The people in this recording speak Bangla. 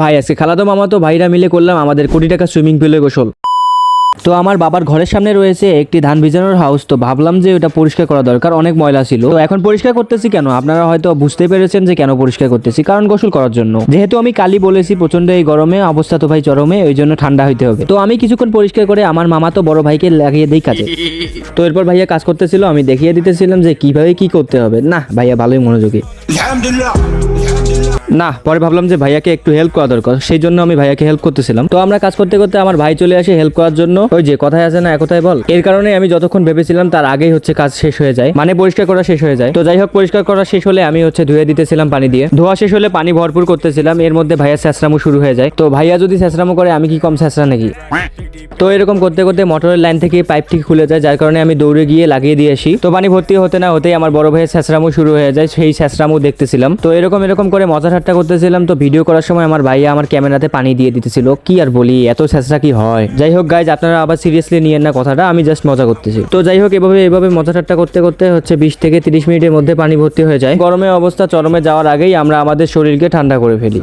ভাই, আজকে মামা তো ভাইরা মিলে করলাম আমাদের কোটি টাকা সুইমিং পুলে গোসল। তো আমার বাবার ঘরের সামনে রয়েছে একটি ধান ভিজানোর হাউস তো ভাবলাম যে ওটা পরিষ্কার করা দরকার, অনেক ময়লা ছিল। তো এখন পরিষ্কার করতেছি কেন? আপনারা হয়তো বুঝতে পেরেছেন যে কেন পরিষ্কার করতেছি, কারণ গোসল করার জন্য। যেহেতু আমি কালি বলেছি প্রচণ্ড এই গরমে, অবস্থা তো ভাই চরমে, ওই জন্য ঠান্ডা হইতে হবে। তো আমি কিছুক্ষণ পরিষ্কার করে আমার মামা তো বড় ভাইকে লাগিয়ে দিই কাজে। তো এরপর ভাইয়া কাজ করতেছিল, আমি দেখিয়ে দিতেছিলাম যে কীভাবে কি করতে হবে। না, ভাইয়া ভালোই মনোযোগী। না, পরে ভাবলাম যে ভাইয়াকে একটু হেল্প করা দরকার, সেই জন্য আমি ভাইয়াকে হেল্প করতেছিলাম। তো আমরা কাজ করতে করতে আমার ভাই চলে আসে হেল্প করার জন্য। ওই যে, কথায় আছে না, একথায় বল? এর কারণে আমি যতক্ষণ ভেবেছিলাম তার আগেই হচ্ছে কাজ শেষ হয়ে যায়। মানে পরিষ্কার করা শেষ হয়ে যায়। তো যাই হোক, পরিষ্কার করা শেষ হলে আমি হচ্ছে ধুয়ে দিতেছিলাম পানি দিয়ে। ধোয়া শেষ হলে পানি ভরপুর করতেছিলাম, এর মধ্যে ভাইয়া স্যাঁচরামো শুরু হয়ে যায়। তো ভাইয়া যদি স্যাঁচরামো করে, আমি কি কম স্যাঁচরা নাকি? তো এরকম করতে করতে মোটরের লাইন থেকে পাইপটি খুলে যায়, যার কারণে আমি দৌড়ে গিয়ে লাগিয়ে দিয়ে আসি। তো পানি ভর্তি হতে না হতেই আমার বড় ভাইয়ের স্যাঁচরামো শুরু হয়ে যায়, সেই স্যাঁচরামো দেখতেছিলাম। তো এরকম এরকম করে মজা ঠাট্টা করতেছিলাম তো ভিডিও করার সময় আমার ভাইয়া আমার ক্যামেরাতে পানি দিয়ে দিতেছিল। কি আর বলি, এত স্যাঁচরা কি হয়? যাই হোক গাইজ আপনারা আবার সিরিয়াসলি নিয়ে না কথাটা, আমি জাস্ট মজা করতেছি। তো যাই হোক, এভাবে এভাবে মজা ঠাট্টা করতে করতে হচ্ছে বিশ থেকে তিরিশ মিনিটের মধ্যে পানি ভর্তি হয়ে যায়। গরমের অবস্থা চরমে যাওয়ার আগেই আমরা আমাদের শরীরকে ঠান্ডা করে ফেলি।